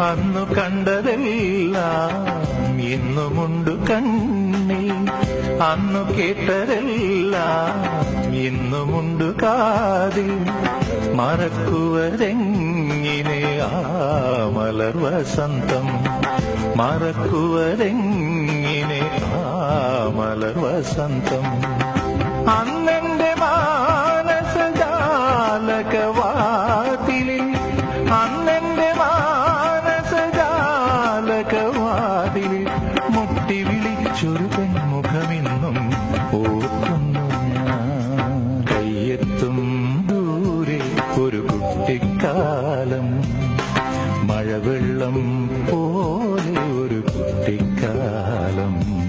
അന്നു കണ്ടതെല്ലാം ഇന്നുമുണ്ട് കണ്ണിൽ. അന്നു കേട്ടതെല്ലാം ഇന്നുമുണ്ട് കാതിൽ. മറക്കുവരെങ്ങിനെ ആ മലർ വസന്തം? മറക്കുവരെങ്ങിനെ ആ മലർ വസന്തം? അന്നെന്റെ വിളിച്ചൊരു പെൺമുഖമിന്നും ഓർക്കുന്നു ഞാൻ. കയ്യെത്തും ദൂരെ ഒരു കുട്ടിക്കാലം. മഴവെള്ളം പോലെ ഒരു കുട്ടിക്കാലം.